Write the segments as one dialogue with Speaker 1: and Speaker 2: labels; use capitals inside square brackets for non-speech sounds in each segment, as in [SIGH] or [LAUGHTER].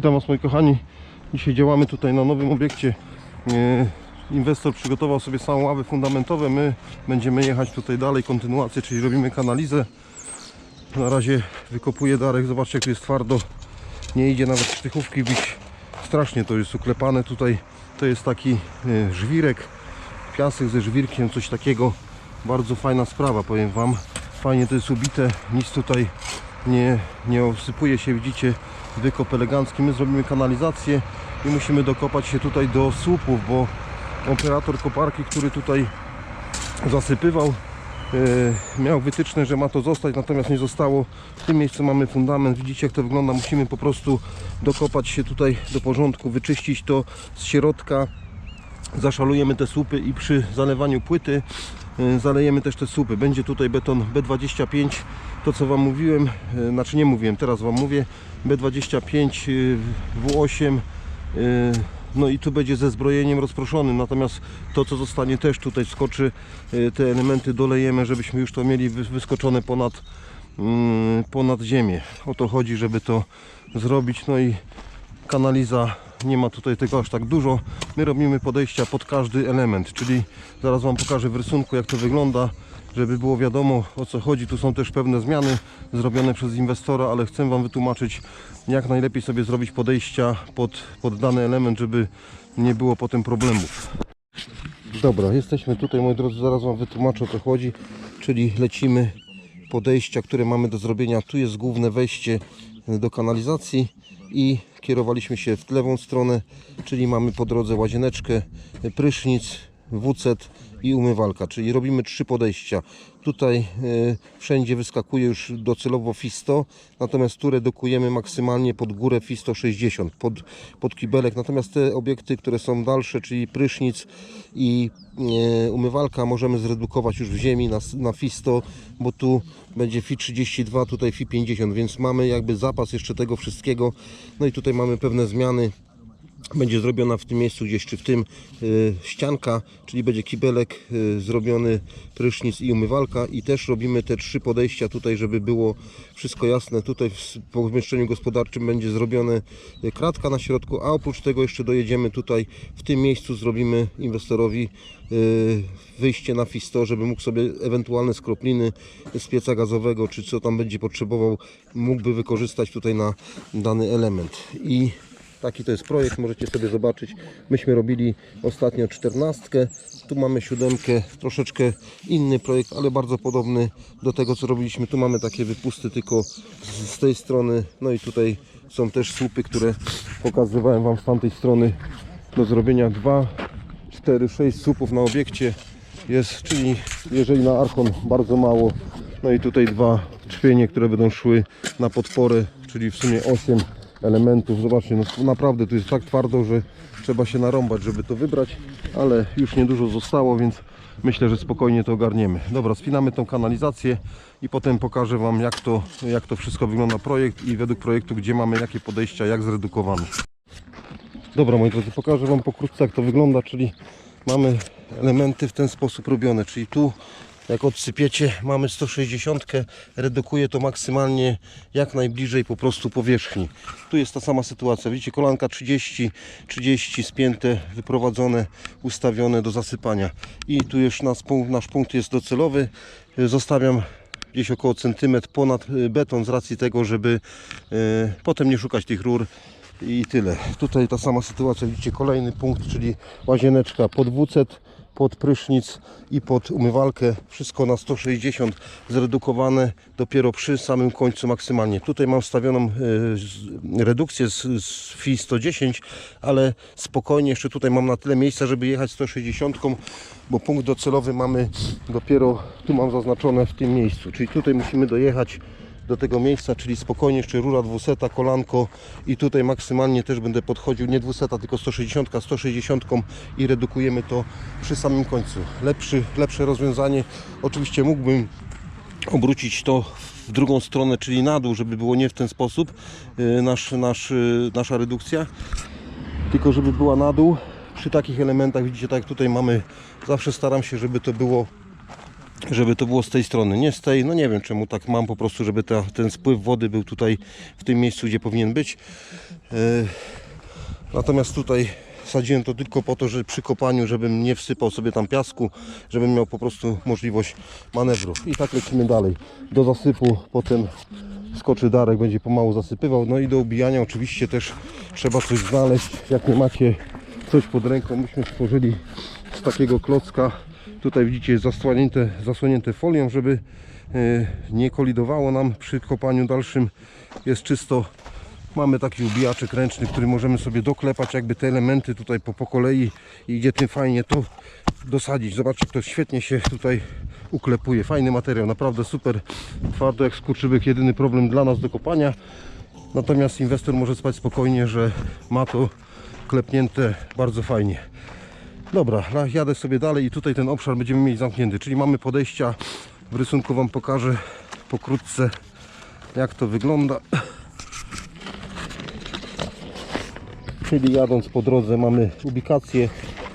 Speaker 1: Witam Was moi kochani. Dzisiaj działamy tutaj na nowym obiekcie. E, Inwestor przygotował sobie samą ławy fundamentowe. My będziemy jechać tutaj dalej, kontynuację, czyli robimy kanalizę. Na razie wykopuję Darek. Zobaczcie jak tu jest twardo. Nie idzie nawet sztychówki bić. Strasznie to jest uklepane tutaj. To jest taki e, żwirek. Piasek ze żwirkiem, coś takiego. Bardzo fajna sprawa, powiem Wam. Fajnie to jest ubite. Nic tutaj nie, nie osypuje się, widzicie. Wykop elegancki. My zrobimy kanalizację i musimy dokopać się tutaj do słupów, bo operator koparki, który tutaj zasypywał, e, miał wytyczne, że ma to zostać, natomiast nie zostało. W tym miejscu mamy fundament, widzicie jak to wygląda. Musimy po prostu dokopać się tutaj do porządku, wyczyścić to z środka. Zaszalujemy te słupy i przy zalewaniu płyty e, zalejemy też te słupy. Będzie tutaj beton B25, to co Wam mówiłem, e, znaczy nie mówiłem, teraz Wam mówię, B25, e, W8, e, no i tu będzie ze zbrojeniem rozproszonym, natomiast to co zostanie też tutaj skoczy, te elementy dolejemy, żebyśmy już to mieli wys- wyskoczone ponad, mm, ponad ziemię. O to chodzi, żeby to zrobić, no i kanaliza nie ma tutaj tego aż tak dużo. My robimy podejścia pod każdy element, czyli zaraz Wam pokażę w rysunku jak to wygląda, żeby było wiadomo o co chodzi. Tu są też pewne zmiany zrobione przez inwestora, ale chcę Wam wytłumaczyć jak najlepiej sobie zrobić podejścia pod, pod dany element, żeby nie było potem problemów. Dobra, jesteśmy tutaj moi drodzy, zaraz Wam wytłumaczę o co chodzi, czyli lecimy podejścia, które mamy do zrobienia. Tu jest główne wejście do kanalizacji i kierowaliśmy się w lewą stronę, czyli mamy po drodze łazieneczkę, prysznic, WC i umywalka, czyli robimy trzy podejścia. Tutaj e, wszędzie wyskakuje już docelowo FISTO, natomiast tu redukujemy maksymalnie pod górę FISTO 60, pod, pod kibelek. Natomiast te obiekty, które są dalsze, czyli prysznic i e, umywalka, możemy zredukować już w ziemi na, na FISTO, bo tu będzie FI 32, tutaj FI 50, więc mamy jakby zapas jeszcze tego wszystkiego. No i tutaj mamy pewne zmiany będzie zrobiona w tym miejscu gdzieś czy w tym y, ścianka, czyli będzie kibelek y, zrobiony, prysznic i umywalka i też robimy te trzy podejścia tutaj, żeby było wszystko jasne. Tutaj w pomieszczeniu gospodarczym będzie zrobione kratka na środku, a oprócz tego jeszcze dojedziemy tutaj w tym miejscu zrobimy inwestorowi y, wyjście na fisto, żeby mógł sobie ewentualne skropliny z pieca gazowego, czy co tam będzie potrzebował, mógłby wykorzystać tutaj na dany element. I Taki to jest projekt, możecie sobie zobaczyć. Myśmy robili ostatnio czternastkę, tu mamy siódemkę, troszeczkę inny projekt, ale bardzo podobny do tego co robiliśmy. Tu mamy takie wypusty tylko z, z tej strony, no i tutaj są też słupy, które pokazywałem Wam z tamtej strony. Do zrobienia 2, 4, 6 słupów na obiekcie jest, czyli jeżeli na Arkon bardzo mało, no i tutaj dwa czwienie, które będą szły na podporę, czyli w sumie 8 elementów. Zobaczcie, no naprawdę tu jest tak twardo, że trzeba się narąbać, żeby to wybrać, ale już niedużo zostało, więc myślę, że spokojnie to ogarniemy. Dobra, spinamy tą kanalizację i potem pokażę Wam jak to, jak to wszystko wygląda projekt i według projektu, gdzie mamy jakie podejścia, jak zredukowane. Dobra moi drodzy, pokażę Wam pokrótce jak to wygląda, czyli mamy elementy w ten sposób robione, czyli tu jak odsypiecie mamy 160, redukuje to maksymalnie jak najbliżej po prostu powierzchni. Tu jest ta sama sytuacja, widzicie kolanka 30, 30 spięte, wyprowadzone, ustawione do zasypania. I tu już nasz punkt, nasz punkt jest docelowy, zostawiam gdzieś około centymetr ponad y, beton z racji tego, żeby y, potem nie szukać tych rur i tyle. Tutaj ta sama sytuacja, widzicie kolejny punkt, czyli łazieneczka pod WC, pod prysznic i pod umywalkę. Wszystko na 160 zredukowane dopiero przy samym końcu maksymalnie. Tutaj mam wstawioną e, redukcję z, z FI 110, ale spokojnie jeszcze tutaj mam na tyle miejsca, żeby jechać 160, bo punkt docelowy mamy dopiero tu mam zaznaczone w tym miejscu. Czyli tutaj musimy dojechać do tego miejsca, czyli spokojnie jeszcze rura 200, kolanko i tutaj maksymalnie też będę podchodził nie 200, tylko 160, 160 i redukujemy to przy samym końcu. Lepszy, lepsze rozwiązanie. Oczywiście mógłbym obrócić to w drugą stronę, czyli na dół, żeby było nie w ten sposób yy, nasz, nasz, yy, nasza redukcja, tylko żeby była na dół. Przy takich elementach, widzicie, tak tutaj mamy, zawsze staram się, żeby to było żeby to było z tej strony, nie z tej, no nie wiem czemu tak mam po prostu, żeby ta, ten spływ wody był tutaj w tym miejscu, gdzie powinien być. Y, Natomiast tutaj sadziłem to tylko po to, że przy kopaniu, żebym nie wsypał sobie tam piasku, żebym miał po prostu możliwość manewru. I tak lecimy dalej. Do zasypu potem skoczy Darek, będzie pomału zasypywał. No i do ubijania oczywiście też trzeba coś znaleźć. Jak nie macie coś pod ręką, myśmy stworzyli z takiego klocka. Tutaj widzicie zasłonięte, zasłonięte folią, żeby e, nie kolidowało nam przy kopaniu dalszym. Jest czysto Mamy taki ubijaczek ręczny, który możemy sobie doklepać jakby te elementy tutaj po, po kolei i idzie tym fajnie to dosadzić. Zobaczcie, to świetnie się tutaj uklepuje. Fajny materiał, naprawdę super. Twardo jak skurczybyk, jedyny problem dla nas do kopania. Natomiast inwestor może spać spokojnie, że ma to klepnięte bardzo fajnie. Dobra, jadę sobie dalej i tutaj ten obszar będziemy mieć zamknięty, czyli mamy podejścia. W rysunku Wam pokażę pokrótce jak to wygląda. Czyli jadąc po drodze mamy ubikację,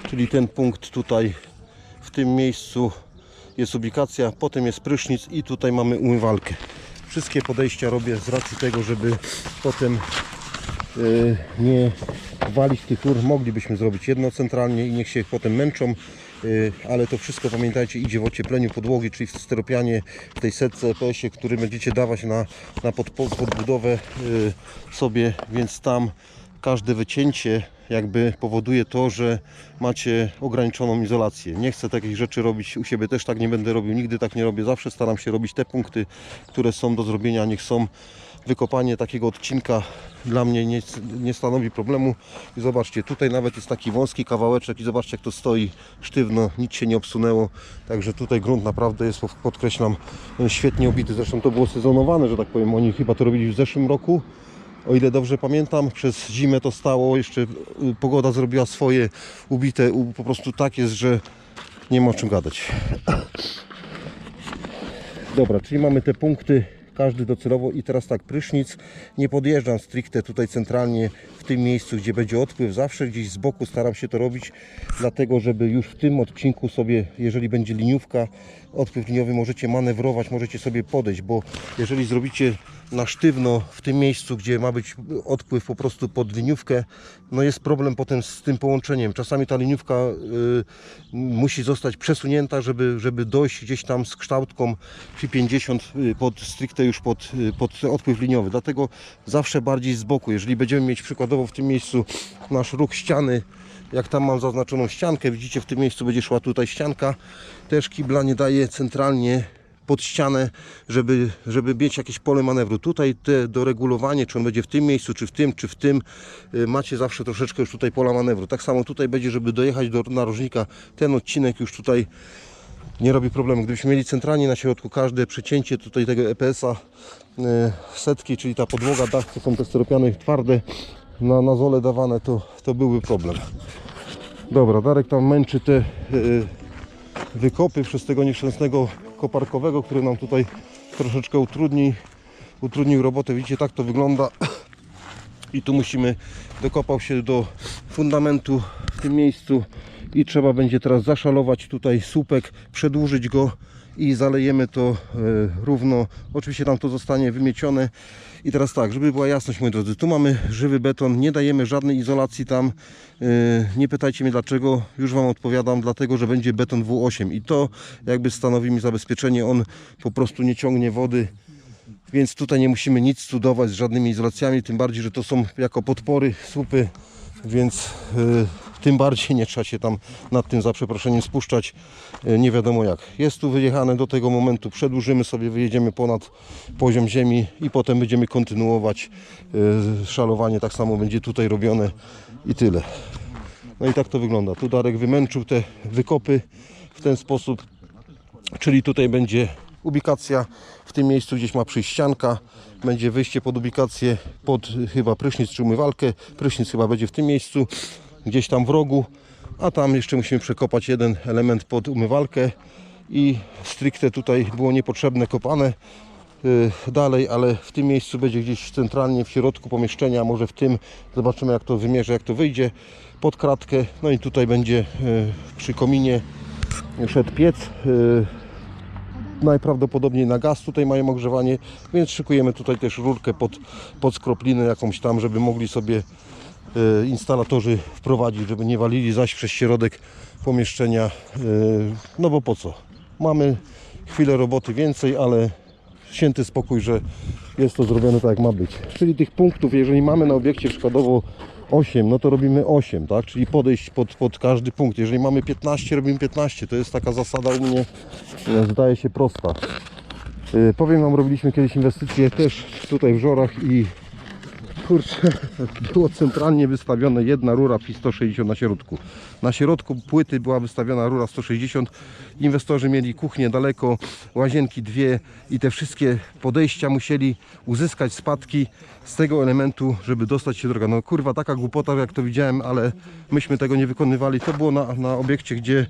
Speaker 1: czyli ten punkt tutaj w tym miejscu jest ubikacja, potem jest prysznic i tutaj mamy umywalkę. Wszystkie podejścia robię z racji tego, żeby potem y, nie walić tych rur. Moglibyśmy zrobić jedno centralnie i niech się potem męczą, y, ale to wszystko pamiętajcie idzie w ociepleniu podłogi, czyli w steropianie w tej setce EPS-ie, który będziecie dawać na, na pod, podbudowę y, sobie, więc tam każde wycięcie jakby powoduje to, że macie ograniczoną izolację. Nie chcę takich rzeczy robić u siebie, też tak nie będę robił, nigdy tak nie robię. Zawsze staram się robić te punkty, które są do zrobienia, niech są wykopanie takiego odcinka dla mnie nie, nie stanowi problemu. I zobaczcie, tutaj nawet jest taki wąski kawałeczek i zobaczcie jak to stoi sztywno, nic się nie obsunęło. Także tutaj grunt naprawdę jest, podkreślam, świetnie obity. Zresztą to było sezonowane, że tak powiem. Oni chyba to robili w zeszłym roku. O ile dobrze pamiętam, przez zimę to stało, jeszcze y, pogoda zrobiła swoje ubite, po prostu tak jest, że nie ma o czym gadać. Dobra, czyli mamy te punkty, każdy docelowo i teraz tak, prysznic, nie podjeżdżam stricte tutaj centralnie w tym miejscu, gdzie będzie odpływ, zawsze gdzieś z boku staram się to robić, dlatego żeby już w tym odcinku sobie, jeżeli będzie liniówka, odpływ liniowy możecie manewrować, możecie sobie podejść, bo jeżeli zrobicie na sztywno w tym miejscu, gdzie ma być odpływ po prostu pod liniówkę, no jest problem potem z tym połączeniem. Czasami ta liniówka y, musi zostać przesunięta, żeby, żeby dojść gdzieś tam z kształtką przy 50 y, pod stricte już pod, y, pod odpływ liniowy. Dlatego zawsze bardziej z boku. Jeżeli będziemy mieć przykładowo w tym miejscu nasz róg ściany, jak tam mam zaznaczoną ściankę, widzicie w tym miejscu będzie szła tutaj ścianka, też kibla nie daje centralnie pod ścianę, żeby, żeby mieć jakieś pole manewru. Tutaj te doregulowanie, czy on będzie w tym miejscu, czy w tym, czy w tym, y, macie zawsze troszeczkę już tutaj pola manewru. Tak samo tutaj będzie, żeby dojechać do narożnika, ten odcinek już tutaj nie robi problemu. Gdybyśmy mieli centralnie na środku każde przecięcie tutaj tego EPS-a y, setki, czyli ta podłoga, dach, to są te steropiany twarde, na, na zole dawane, to, to byłby problem. Dobra, Darek tam męczy te y, wykopy przez tego nieszczęsnego koparkowego, który nam tutaj troszeczkę utrudni, utrudnił robotę. Widzicie, tak to wygląda. I tu musimy, dokopał się do fundamentu w tym miejscu i trzeba będzie teraz zaszalować tutaj słupek, przedłużyć go i zalejemy to e, równo. Oczywiście tam to zostanie wymiecione. I teraz tak, żeby była jasność moi drodzy, tu mamy żywy beton, nie dajemy żadnej izolacji tam. E, nie pytajcie mnie dlaczego, już Wam odpowiadam, dlatego że będzie beton W8 i to jakby stanowi mi zabezpieczenie, on po prostu nie ciągnie wody. Więc tutaj nie musimy nic cudować z żadnymi izolacjami, tym bardziej, że to są jako podpory, słupy, więc y, tym bardziej nie trzeba się tam nad tym za przeproszeniem spuszczać, y, nie wiadomo jak. Jest tu wyjechane do tego momentu, przedłużymy sobie, wyjedziemy ponad poziom ziemi i potem będziemy kontynuować y, szalowanie, tak samo będzie tutaj robione i tyle. No i tak to wygląda. Tu Darek wymęczył te wykopy w ten sposób, Czyli tutaj będzie ubikacja, w tym miejscu gdzieś ma przyjść ścianka, będzie wyjście pod ubikację, pod chyba prysznic czy umywalkę, prysznic chyba będzie w tym miejscu, gdzieś tam w rogu, a tam jeszcze musimy przekopać jeden element pod umywalkę i stricte tutaj było niepotrzebne kopane y, dalej, ale w tym miejscu będzie gdzieś centralnie w środku pomieszczenia, może w tym, zobaczymy jak to wymierzę, jak to wyjdzie, pod kratkę, no i tutaj będzie y, przy kominie szedł piec, y, najprawdopodobniej na gaz tutaj mają ogrzewanie, więc szykujemy tutaj też rurkę pod, pod skroplinę jakąś tam, żeby mogli sobie instalatorzy wprowadzić, żeby nie walili zaś przez środek pomieszczenia, e, no bo po co? Mamy chwilę roboty więcej, ale święty spokój, że jest to zrobione tak jak ma być. Czyli tych punktów, jeżeli mamy na obiekcie przykładowo 8, no to robimy 8, tak? Czyli podejść pod, pod każdy punkt. Jeżeli mamy 15, robimy 15. To jest taka zasada u mnie, e, zdaje się prosta. E, Powiem Wam, robiliśmy kiedyś inwestycje też tutaj w Żorach i kurczę, [LAUGHS] było centralnie wystawione jedna rura PI 160 na środku. Na środku płyty była wystawiona rura 160. Inwestorzy mieli kuchnię daleko, łazienki dwie i te wszystkie podejścia musieli uzyskać spadki z tego elementu, żeby dostać się droga. No kurwa, taka głupota jak to widziałem, ale myśmy tego nie wykonywali. To było na, na obiekcie, gdzie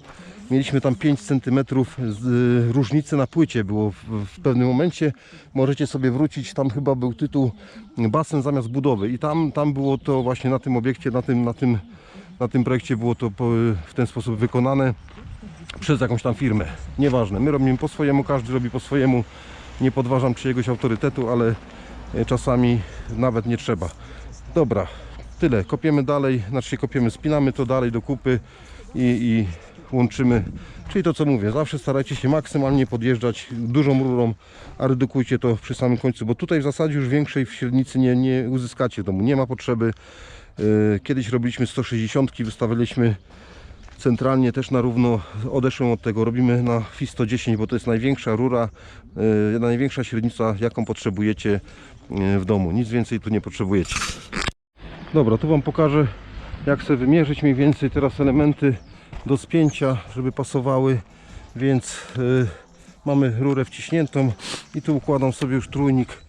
Speaker 1: Mieliśmy tam 5 cm y, różnicy na płycie było w, pewnym momencie. Możecie sobie wrócić, tam chyba był tytuł basen zamiast budowy i tam, tam było to właśnie na tym obiekcie, na tym, na tym, na tym projekcie było to w ten sposób wykonane przez jakąś tam firmę. Nieważne, my robimy po swojemu, każdy robi po swojemu. Nie podważam czyjegoś autorytetu, ale e, czasami nawet nie trzeba. Dobra, tyle. Kopiemy dalej, znaczy kopiemy, spinamy to dalej do kupy i, i łączymy. Czyli to co mówię, zawsze starajcie się maksymalnie podjeżdżać dużą rurą, a redukujcie to przy samym końcu, bo tutaj w zasadzie już większej w średnicy nie, nie uzyskacie domu, nie ma potrzeby. Yy, Kiedyś robiliśmy 160, wystawialiśmy centralnie też na równo odeszłem od tego, robimy na FI 110, bo to jest największa rura, yy, największa średnica jaką potrzebujecie yy, w domu, nic więcej tu nie potrzebujecie. Dobra, tu Wam pokażę jak sobie wymierzyć mniej więcej teraz elementy do spięcia, żeby pasowały, więc y, mamy rurę wciśniętą i tu układam sobie już trójnik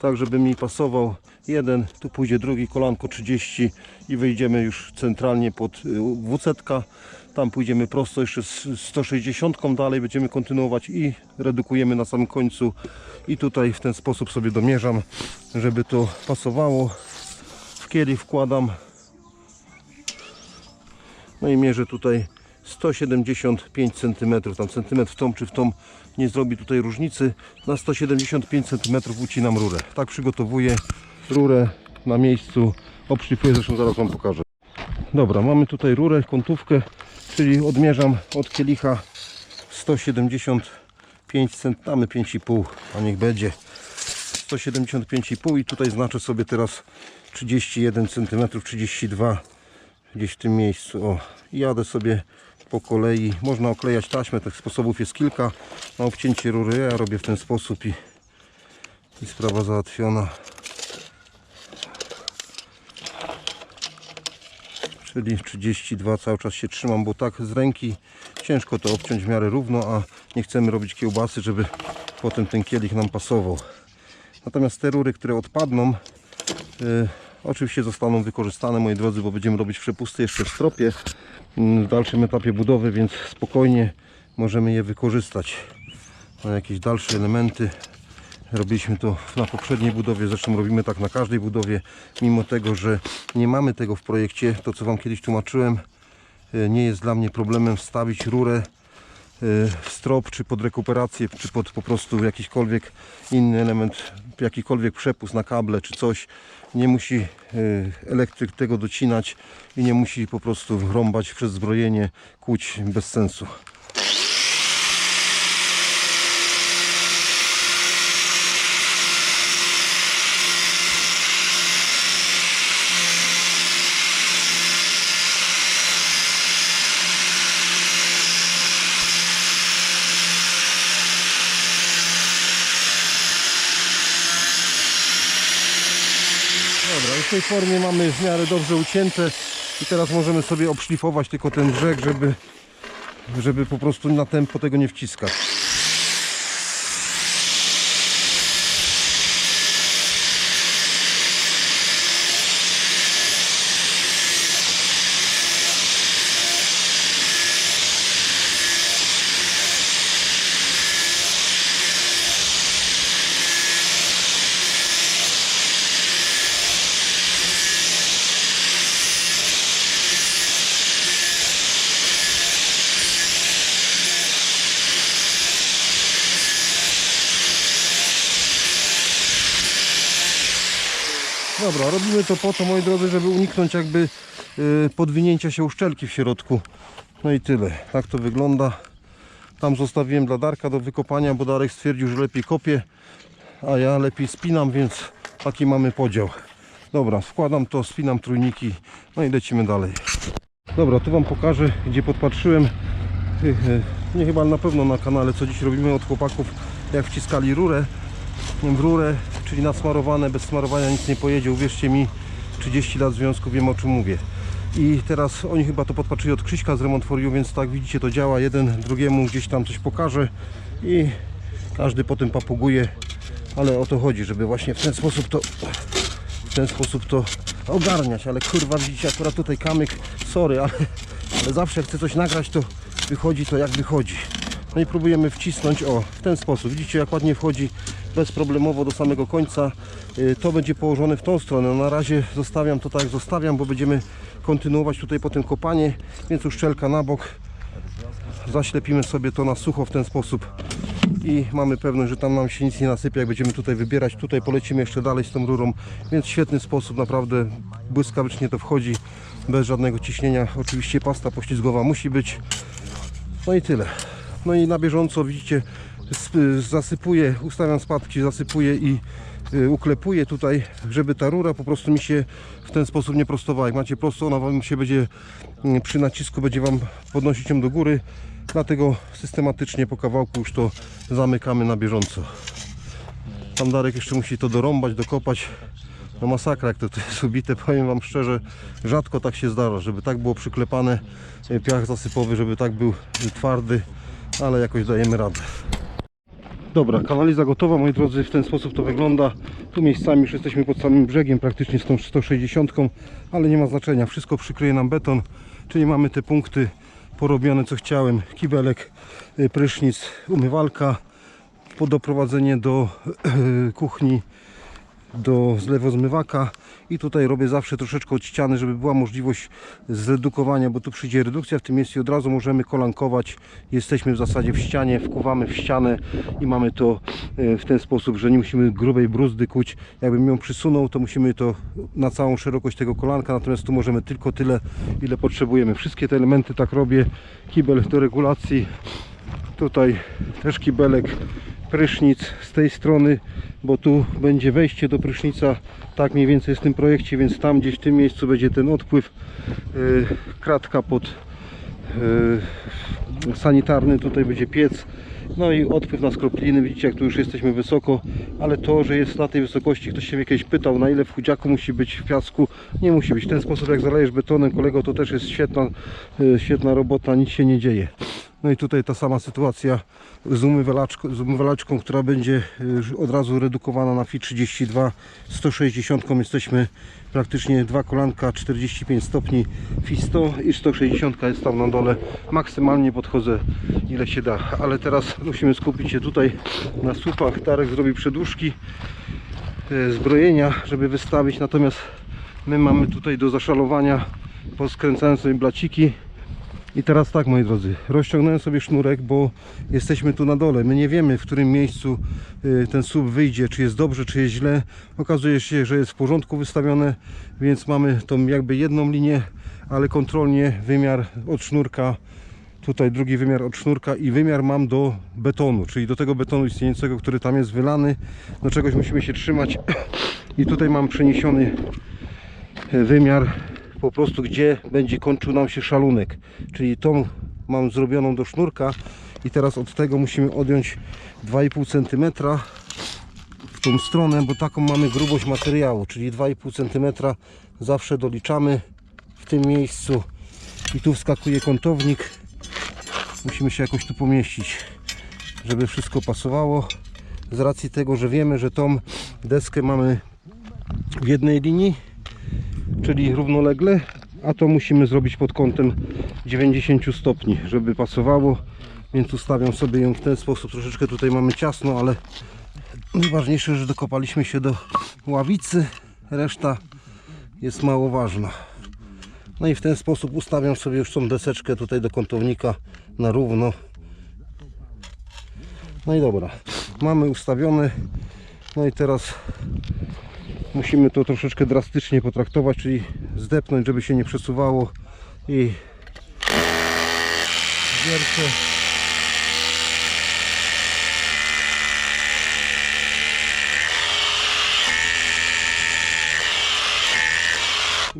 Speaker 1: tak, żeby mi pasował jeden, tu pójdzie drugi, kolanko 30 i wyjdziemy już centralnie pod y, WC. Tam pójdziemy prosto jeszcze z 160 dalej, będziemy kontynuować i redukujemy na samym końcu i tutaj w ten sposób sobie domierzam, żeby to pasowało. W kielich wkładam no i mierzę tutaj 175 cm. Tam centymetr w tą czy w tą nie zrobi tutaj różnicy. Na 175 cm ucinam rurę. Tak przygotowuję rurę na miejscu. Obszlifuję, zresztą zaraz Wam pokażę. Dobra, mamy tutaj rurę, kątówkę, czyli odmierzam od kielicha 175 cm, damy 5,5, a niech będzie 175,5 i tutaj znaczę sobie teraz 31 cm, 32 gdzieś w tym miejscu. O, jadę sobie po kolei. Można oklejać taśmę, tych sposobów jest kilka. Na obcięcie rury ja robię w ten sposób i, i sprawa załatwiona. Czyli 32 cały czas się trzymam, bo tak z ręki ciężko to obciąć w miarę równo, a nie chcemy robić kiełbasy, żeby potem ten kielich nam pasował. Natomiast te rury, które odpadną, y, Oczywiście zostaną wykorzystane, moi drodzy, bo będziemy robić przepusty jeszcze w stropie w dalszym etapie budowy, więc spokojnie możemy je wykorzystać na jakieś dalsze elementy. Robiliśmy to na poprzedniej budowie, zresztą robimy tak na każdej budowie, mimo tego, że nie mamy tego w projekcie, to co Wam kiedyś tłumaczyłem, e, nie jest dla mnie problemem wstawić rurę strop, czy pod rekuperację, czy pod po prostu jakikolwiek inny element, jakikolwiek przepust na kable, czy coś. Nie musi e, elektryk tego docinać i nie musi po prostu rąbać przez zbrojenie, kłuć bez sensu. Formie mamy w miarę dobrze ucięte i teraz możemy sobie obszlifować tylko ten brzeg, żeby, żeby po prostu na tempo tego nie wciskać. Dobra, robimy to po to, moi drodzy, żeby uniknąć jakby y, podwinięcia się uszczelki w środku. No i tyle. Tak to wygląda. Tam zostawiłem dla Darka do wykopania, bo Darek stwierdził, że lepiej kopie, a ja lepiej spinam, więc taki mamy podział. Dobra, wkładam to, spinam trójniki, no i lecimy dalej. Dobra, tu Wam pokażę, gdzie podpatrzyłem. Y, y, Nie chyba na pewno na kanale, co dziś robimy od chłopaków, jak wciskali rurę w rurę, czyli nasmarowane, bez smarowania nic nie pojedzie. Uwierzcie mi, 30 lat związku, wiem o czym mówię. I teraz oni chyba to podpatrzyli od Krzyśka z Remont więc tak widzicie to działa. Jeden drugiemu gdzieś tam coś pokaże i każdy potem papuguje. Ale o to chodzi, żeby właśnie w ten sposób to w ten sposób to ogarniać. Ale kurwa widzicie akurat tutaj kamyk, sorry, ale, ale zawsze jak chcę coś nagrać to wychodzi to jak wychodzi. No i próbujemy wcisnąć o w ten sposób. Widzicie jak ładnie wchodzi bezproblemowo do samego końca. Y, To będzie położone w tą stronę. Na razie zostawiam to tak jak zostawiam, bo będziemy kontynuować tutaj potem kopanie, więc uszczelka na bok. Zaślepimy sobie to na sucho w ten sposób i mamy pewność, że tam nam się nic nie nasypie, jak będziemy tutaj wybierać. Tutaj polecimy jeszcze dalej z tą rurą, więc świetny sposób, naprawdę błyskawicznie to wchodzi, bez żadnego ciśnienia. Oczywiście pasta poślizgowa musi być. No i tyle. No i na bieżąco widzicie, zasypuję, ustawiam spadki, zasypuję i y, uklepuję tutaj, żeby ta rura po prostu mi się w ten sposób nie prostowała. Jak macie prosto, ona wam się będzie mm, przy nacisku będzie wam podnosić ją do góry. Dlatego systematycznie po kawałku już to zamykamy na bieżąco. Tam Darek jeszcze musi to dorąbać, dokopać. No masakra jak to, to jest ubite, powiem Wam szczerze, rzadko tak się zdarza, żeby tak było przyklepane, e, piach zasypowy, żeby tak był e, twardy, ale jakoś dajemy radę. Dobra, kanaliza gotowa, moi drodzy, w ten sposób to wygląda. Tu miejscami już jesteśmy pod samym brzegiem, praktycznie z tą 160, ale nie ma znaczenia, wszystko przykryje nam beton, czyli mamy te punkty porobione co chciałem, kibelek, y, prysznic, umywalka, doprowadzenie do [CLEARS THROAT] kuchni, do zlewozmywaka i tutaj robię zawsze troszeczkę od ściany, żeby była możliwość zredukowania, bo tu przyjdzie redukcja w tym miejscu i od razu możemy kolankować. Jesteśmy w zasadzie w ścianie, wkuwamy w ścianę i mamy to e, w ten sposób, że nie musimy grubej bruzdy kuć. Jakbym ją przysunął, to musimy to na całą szerokość tego kolanka, natomiast tu możemy tylko tyle, ile potrzebujemy. Wszystkie te elementy tak robię. Kibel do regulacji, tutaj też kibelek, prysznic z tej strony, bo tu będzie wejście do prysznica, tak mniej więcej jest w tym projekcie, więc tam gdzieś w tym miejscu będzie ten odpływ, yy, kratka pod yy, sanitarny, tutaj będzie piec, no i odpływ na skropliny, widzicie jak tu już jesteśmy wysoko, ale to, że jest na tej wysokości, ktoś się mnie kiedyś pytał, na ile w chudziaku musi być w piasku, nie musi być, w ten sposób jak zalejesz betonem, kolego, to też jest świetna, yy, świetna robota, nic się nie dzieje. No i tutaj ta sama sytuacja z, umywalaczką, z umywalaczką, która będzie y, od razu redukowana na FI 32 160 jesteśmy praktycznie dwa kolanka 45 stopni FI 100 i 160 jest tam na dole. Maksymalnie podchodzę ile się da. Ale teraz musimy skupić się tutaj na słupach Darek zrobi przedłużki e, zbrojenia żeby wystawić natomiast my mamy tutaj do zaszalowania poskręcałem sobie blaciki i teraz tak moi drodzy, rozciągnąłem sobie sznurek, bo jesteśmy tu na dole. My nie wiemy w którym miejscu y, ten słup wyjdzie, czy jest dobrze, czy jest źle. Okazuje się, że jest w porządku wystawione, więc mamy tą jakby jedną linię, ale kontrolnie wymiar od sznurka, tutaj drugi wymiar od sznurka i wymiar mam do betonu, czyli do tego betonu istniejącego, który tam jest wylany. Do czegoś musimy się trzymać. [CLEARS THROAT] I tutaj mam przeniesiony y, wymiar po prostu gdzie będzie kończył nam się szalunek. Czyli tą mam zrobioną do sznurka i teraz od tego musimy odjąć 2,5 cm w tą stronę, bo taką mamy grubość materiału, czyli 2,5 cm zawsze doliczamy w tym miejscu. I tu wskakuje kątownik musimy się jakoś tu pomieścić żeby wszystko pasowało z racji tego, że wiemy, że tą deskę mamy w jednej linii czyli równolegle, a to musimy zrobić pod kątem 90 stopni, żeby pasowało. Więc ustawiam sobie ją w ten sposób. Troszeczkę tutaj mamy ciasno, ale najważniejsze, że dokopaliśmy się do ławicy. Reszta jest mało ważna. No i w ten sposób ustawiam sobie już tą deseczkę tutaj do kątownika na równo. No i dobra, mamy ustawione. No i teraz musimy to troszeczkę drastycznie potraktować, czyli zdepnąć, żeby się nie przesuwało i wiercę.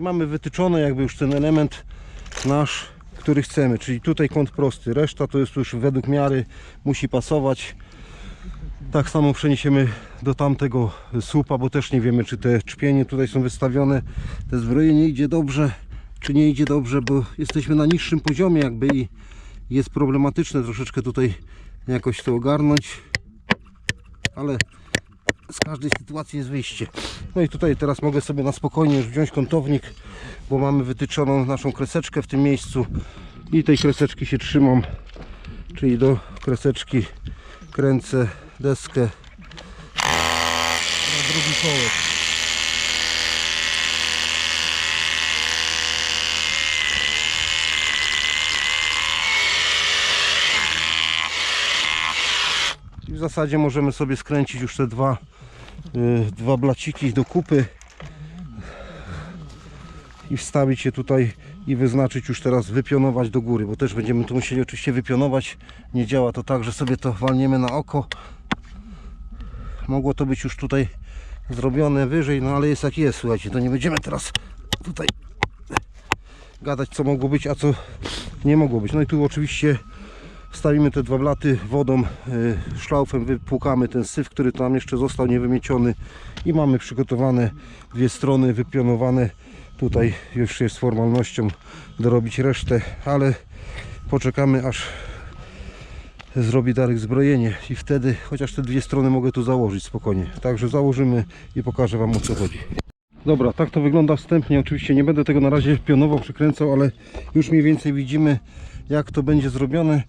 Speaker 1: Mamy wytyczony jakby już ten element nasz, który chcemy, czyli tutaj kąt prosty, reszta to jest już według miary, musi pasować. Tak samo przeniesiemy do tamtego słupa, bo też nie wiemy, czy te czpienie tutaj są wystawione. Te zbrojenie idzie dobrze, czy nie idzie dobrze, bo jesteśmy na niższym poziomie jakby i jest problematyczne troszeczkę tutaj jakoś to ogarnąć. Ale z każdej sytuacji jest wyjście. No i tutaj teraz mogę sobie na spokojnie już wziąć kątownik, bo mamy wytyczoną naszą kreseczkę w tym miejscu i tej kreseczki się trzymam, czyli do kreseczki kręcę deskę na drugi kołek. Zasadzie możemy sobie skręcić już te dwa, y, dwa blaciki do kupy i wstawić je tutaj i wyznaczyć już teraz wypionować do góry, bo też będziemy tu musieli oczywiście wypionować. Nie działa to tak, że sobie to walniemy na oko. Mogło to być już tutaj zrobione wyżej, no ale jest jak jest, słuchajcie, to nie będziemy teraz tutaj gadać co mogło być, a co nie mogło być. No i tu oczywiście Wstawimy te dwa blaty wodą, y, szlaufem wypłukamy ten syf, który tam jeszcze został niewymieciony i mamy przygotowane dwie strony wypionowane. Tutaj już jest formalnością dorobić resztę, ale poczekamy aż zrobi Darek zbrojenie i wtedy chociaż te dwie strony mogę tu założyć spokojnie. Także założymy i pokażę Wam o co chodzi. Dobra, tak to wygląda wstępnie. Oczywiście nie będę tego na razie pionowo przykręcał, ale już mniej więcej widzimy jak to będzie zrobione.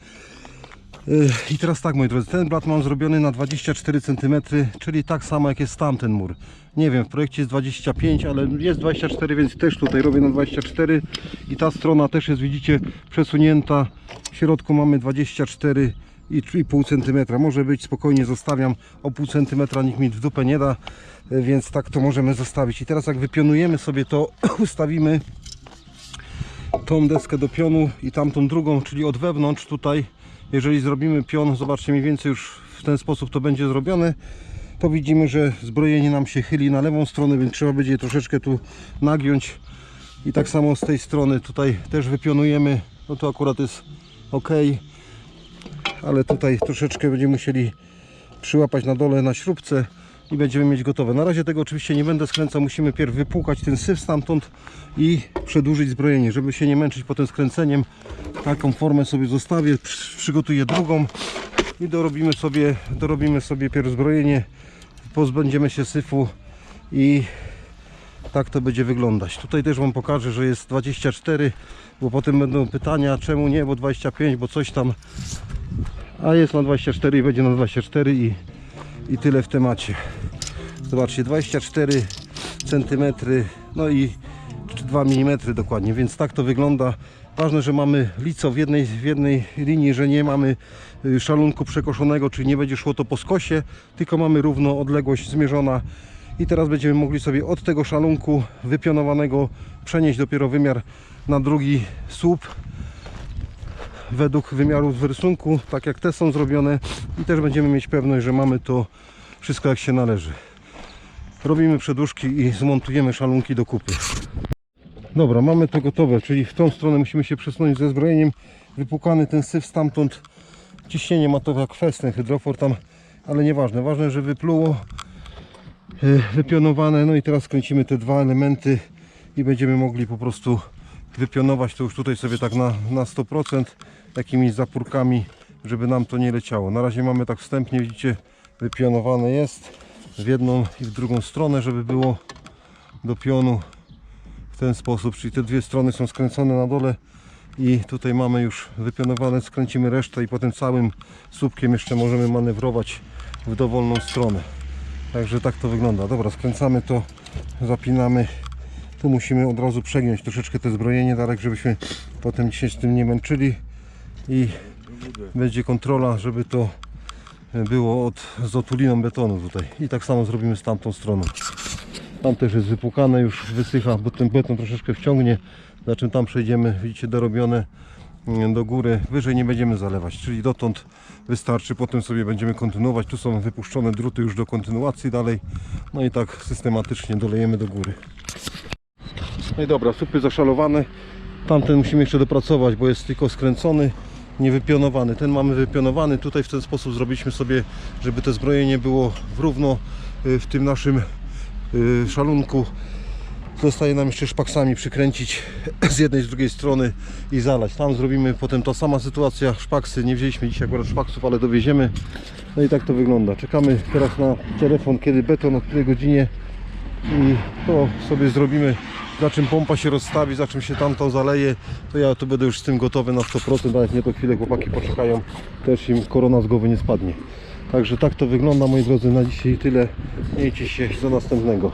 Speaker 1: Yy, I teraz tak moi drodzy, ten blat mam zrobiony na 24 cm, czyli tak samo jak jest tamten mur. Nie wiem, w projekcie jest 25, ale jest 24, więc też tutaj robię na 24 i ta strona też jest, widzicie, przesunięta. W środku mamy 24 i 3,5 cm. Może być, spokojnie zostawiam. O pół centymetra nikt mi w dupę nie da, yy, więc tak to możemy zostawić. I teraz jak wypionujemy sobie to, [COUGHS] ustawimy tą deskę do pionu i tamtą drugą, czyli od wewnątrz tutaj, jeżeli zrobimy pion, zobaczcie mniej więcej już w ten sposób to będzie zrobione, to widzimy, że zbrojenie nam się chyli na lewą stronę, więc trzeba będzie je troszeczkę tu nagiąć. I tak samo z tej strony tutaj też wypionujemy, no to akurat jest ok, ale tutaj troszeczkę będziemy musieli przyłapać na dole na śrubce i będziemy mieć gotowe. Na razie tego oczywiście nie będę skręcał, musimy pierw wypłukać ten syf stamtąd i przedłużyć zbrojenie, żeby się nie męczyć potem skręceniem. Taką formę sobie zostawię, przy- przygotuję drugą i dorobimy sobie, dorobimy sobie pierw zbrojenie, pozbędziemy się syfu i tak to będzie wyglądać. Tutaj też Wam pokażę, że jest 24, bo potem będą pytania, czemu nie, bo 25, bo coś tam, a jest na 24 i będzie na 24 i, i tyle w temacie. Zobaczcie, 24 cm, no i 2 mm dokładnie, więc tak to wygląda. Ważne, że mamy lico w jednej, w jednej linii, że nie mamy y, szalunku przekoszonego, czyli nie będzie szło to po skosie, tylko mamy równo odległość zmierzona. I teraz będziemy mogli sobie od tego szalunku wypionowanego przenieść dopiero wymiar na drugi słup według wymiarów w rysunku, tak jak te są zrobione i też będziemy mieć pewność, że mamy to wszystko jak się należy. Robimy przedłużki i zmontujemy szalunki do kupy. Dobra, mamy to gotowe, czyli w tą stronę musimy się przesunąć ze zbrojeniem. Wypłukany ten syf stamtąd. Ciśnienie ma to jak ten hydrofor tam, ale nieważne. Ważne, że wypluło, yy, wypionowane. No i teraz kręcimy te dwa elementy i będziemy mogli po prostu wypionować to już tutaj sobie tak na, na 100% takimi zapórkami, żeby nam to nie leciało. Na razie mamy tak wstępnie, widzicie, wypionowane jest w jedną i w drugą stronę, żeby było do pionu w ten sposób, czyli te dwie strony są skręcone na dole i tutaj mamy już wypionowane, skręcimy resztę i potem całym słupkiem jeszcze możemy manewrować w dowolną stronę. Także tak to wygląda. Dobra, skręcamy to, zapinamy. Tu musimy od razu przegiąć troszeczkę te zbrojenie, Darek, żebyśmy potem się z tym nie męczyli i będzie kontrola, żeby to było od, z otuliną betonu tutaj. I tak samo zrobimy z tamtą stroną. Tam też jest wypłukane, już wysycha, bo ten beton troszeczkę wciągnie. Na czym tam przejdziemy, widzicie, dorobione mm, do góry. Wyżej nie będziemy zalewać, czyli dotąd wystarczy. Potem sobie będziemy kontynuować. Tu są wypuszczone druty już do kontynuacji dalej. No i tak systematycznie dolejemy do góry. No i dobra, supy zaszalowane. Tamten musimy jeszcze dopracować, bo jest tylko skręcony, nie wypionowany. Ten mamy wypionowany. Tutaj w ten sposób zrobiliśmy sobie, żeby to zbrojenie było w równo y, w tym naszym y, szalunku. Zostaje nam jeszcze szpaksami przykręcić [CLEARS THROAT] z jednej, z drugiej strony i zalać. Tam zrobimy potem ta sama sytuacja. Szpaksy, nie wzięliśmy dzisiaj akurat szpaksów, ale dowieziemy. No i tak to wygląda. Czekamy teraz na telefon, kiedy beton, o której godzinie i to sobie zrobimy za czym pompa się rozstawi, za czym się tamto zaleje to ja tu będę już z tym gotowy na 100% nawet nie to chwilę chłopaki poczekają też im korona z głowy nie spadnie. Także tak to wygląda moi drodzy na dzisiaj tyle. Miejcie się do następnego